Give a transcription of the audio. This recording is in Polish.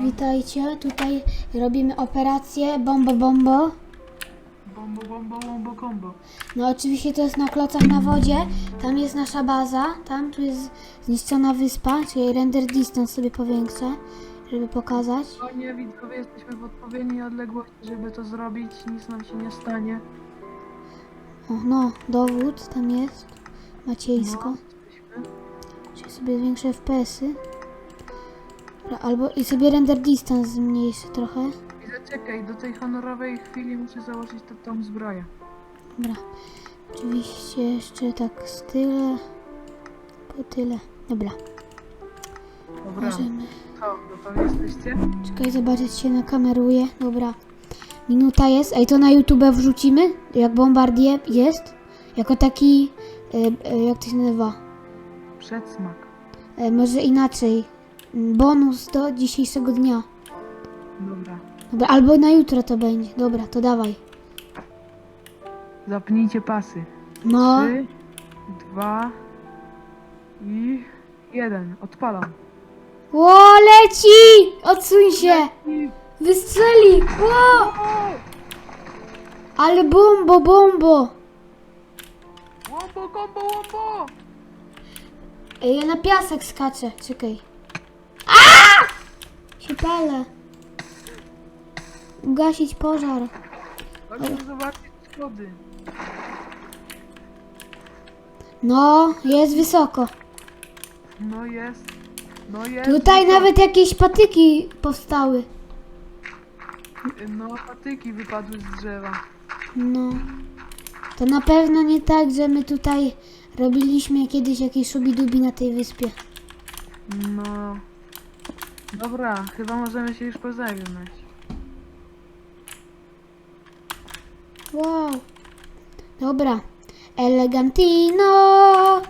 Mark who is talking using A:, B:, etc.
A: Witajcie, tutaj robimy operację Bombo Bombo.
B: Bombo, bombo, bombo.
A: No oczywiście to jest na klocach na wodzie, tam jest nasza baza, tam tu jest zniszczona wyspa, czyli render distance sobie powiększę, żeby pokazać.
B: O nie, widzowie, jesteśmy w odpowiedniej odległości, żeby to zrobić. Nic nam się nie stanie.
A: O, no, dowód tam jest, Maciejsko,
B: No, jesteśmy.
A: czyli sobie zwiększę FPS-y. Dobra, Albo i sobie render distance zmniejszę trochę.
B: I zaczekaj, do tej honorowej chwili muszę założyć tę tą zbroję.
A: Dobra, oczywiście jeszcze tak z tyle, po tyle. Dobra,
B: Dobra,
A: możemy.
B: to, gotowi jesteście?
A: Czekaj, zobaczyć się nakameruje. Dobra. Minuta jest. Ej, to na YouTube wrzucimy? Jak Bombardier jest? Jako taki... E, e, jak to się nazywa?
B: Przedsmak.
A: E, może inaczej. Bonus do dzisiejszego dnia.
B: Dobra.
A: Dobra, albo na jutro to będzie. Dobra, to dawaj.
B: Zapnijcie pasy.
A: No.
B: Trzy, dwa i jeden. Odpalam.
A: Ło, leci! Odsuń się! Wystrzeli! Ło! Ale bombo, bombo!
B: Łombo, kombo, łombo!
A: Ej, ja na piasek skaczę. Czekaj. A! Się palę. Ugasić pożar.
B: Chodźmy zobaczyć schody.
A: No, jest wysoko.
B: No jest. No jest.
A: Tutaj
B: to-
A: nawet jakieś patyki powstały.
B: No, patyki wypadły z drzewa.
A: No. To na pewno nie tak, że my tutaj robiliśmy kiedyś jakieś szubidubi na tej wyspie.
B: No. Dobra, chyba możemy się już pożegnać.
A: Wow. Dobra. Elegantino.